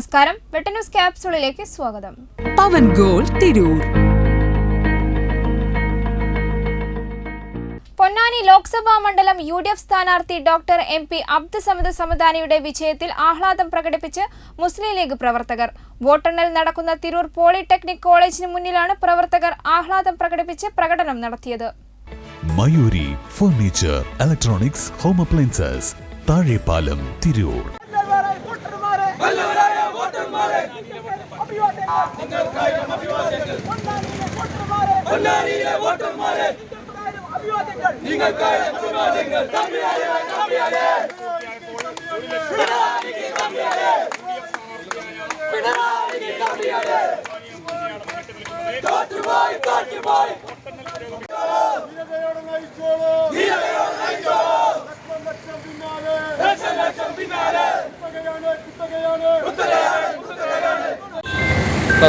നമസ്കാരം. വെട്ടന്യൂസ് ക്യാപ്സൂളിലേക്ക് സ്വാഗതം. പവൻ ഗോൾ തിരൂർ. പൊന്നാനി ലോക്സഭാ മണ്ഡലം യു ഡി എഫ് സ്ഥാനാർത്ഥി doctor M P Abdu Samad സമദാനിയുടെ വിജയത്തിൽ ആഹ്ലാദം പ്രകടിപ്പിച്ച് മുസ്ലിം ലീഗ് പ്രവർത്തകർ. വോട്ടെണ്ണൽ നടക്കുന്ന തിരൂർ പോളിടെക്നിക് കോളേജിന് മുന്നിലാണ് പ്രവർത്തകർ ആഹ്ലാദം പ്രകടിപ്പിച്ച് പ്രകടനം നടത്തിയത്. Mayuri furniture electronics home appliances Thazhepalam Tirur. നിങ്ങൾക്കായിരം അഭിവാദ്യങ്ങൾ പൊന്നാനിയിലെ വോട്ടർമാരെ നിങ്ങൾക്കായിരം അഭിവാദ്യങ്ങൾ. തമ്മിയാരെ തമ്മിയാരെ പിണറായിക്ക് തമ്മിയാരെ പിണറായിക്ക് തമ്മിയാരെ തോറ്റുപോയി തോറ്റുപോയി. ധീരതയോടെ നയിച്ചോളൂ.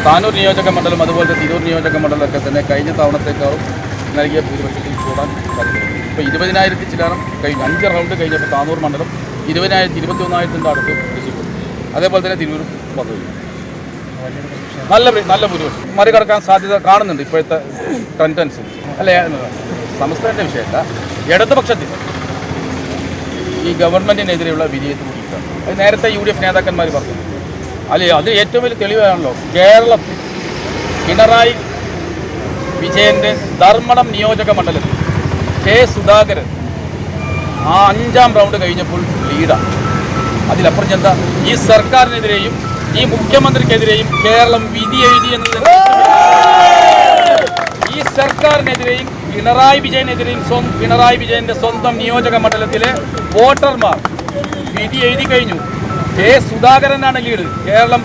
താനൂർ നിയോജക മണ്ഡലം അതുപോലെ തിരൂർ നിയോജക മണ്ഡലമൊക്കെ തന്നെ കഴിഞ്ഞ തവണത്തേക്കാളും നൽകിയ ഭൂരിപക്ഷത്തിൽ കൂടാൻ സാധ്യതയുണ്ട്. ഇപ്പോൾ ഇരുപതിനായിരത്തി ചില്ലാനം കഴിഞ്ഞ അഞ്ച് റൗണ്ട് കഴിഞ്ഞപ്പോൾ താനൂർ മണ്ഡലം ഇരുപതിനായിരത്തി ഇരുപത്തി ഒന്നായിരത്തിന്റെ അടുത്ത് എത്തിപ്പെട്ടു അതേപോലെ തന്നെ തിരൂർ പദ്ധതി നല്ല നല്ല ഭൂരിപക്ഷം. മറികടക്കാൻ സാധ്യത കാണുന്നുണ്ട് ഇപ്പോഴത്തെ ട്രെൻഡ് അനുസരിച്ച്. അല്ല സംസ്ഥാനത്തെ വിഷയമല്ല ഇടതുപക്ഷത്തിൽ ഈ ഗവൺമെന്റിനെതിരെയുള്ള വിജയത്തിൽ കൂടിയിട്ടാണ് അത് നേരത്തെ യു ഡി എഫ് നേതാക്കന്മാർ പറഞ്ഞു. അല്ലേ അത് ഏറ്റവും വലിയ തെളിവാണല്ലോ. കേരളത്തിൽ പിണറായി വിജയന്റെ ധർമ്മടം നിയോജക മണ്ഡലത്തിൽ കെ സുധാകരൻ ആ അഞ്ചാം റൗണ്ട് കഴിഞ്ഞപ്പോൾ ലീഡാണ് അതിലപ്പുറം ചെന്താ ഈ സർക്കാരിനെതിരെയും ഈ മുഖ്യമന്ത്രിക്കെതിരെയും കേരളം വിധി എഴുതി എന്നത് ഈ സർക്കാരിനെതിരെയും പിണറായി വിജയനെതിരെയും സ്വ പിണറായി വിജയന്റെ സ്വന്തം നിയോജക മണ്ഡലത്തിലെ വോട്ടർമാർ വിധി എഴുതി കഴിഞ്ഞു. കെ സുധാകരനാണ് ലീഡ് കേരളം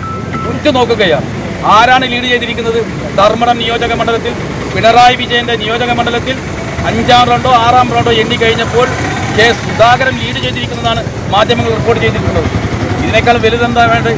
ഉറ്റു നോക്കുകയാണ്. ആരാണ് ലീഡ് ചെയ്തിരിക്കുന്നത്? ധർമ്മടം നിയോജക മണ്ഡലത്തിൽ പിണറായി വിജയന്റെ നിയോജക മണ്ഡലത്തിൽ അഞ്ചാം റൗണ്ടോ ആറാം റൗണ്ടോ എണ്ണി കഴിഞ്ഞപ്പോൾ കെ സുധാകരൻ ലീഡ് ചെയ്തിരിക്കുന്നതാണ് മാധ്യമങ്ങൾ റിപ്പോർട്ട് ചെയ്തിട്ടുള്ളത്. ഇതിനേക്കാൾ വലുതെന്താ വേണ്ടത്?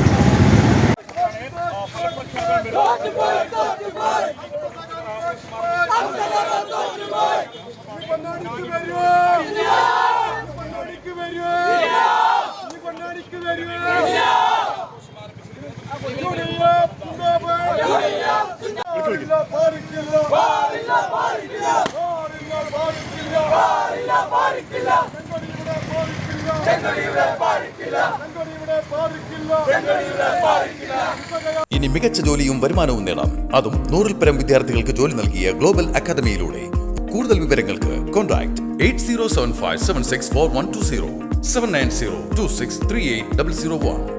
ഇനി മികച്ച ജോലിയും വരുമാനവും നേടാം. അതും നൂറിൽ പരം വിദ്യാർത്ഥികൾക്ക് ജോലി നൽകിയ ഗ്ലോബൽ അക്കാദമിയിലൂടെ. കൂടുതൽ വിവരങ്ങൾക്ക് contact eight zero seven five seven six four one two zero seven nine zero two six three eight double zero one.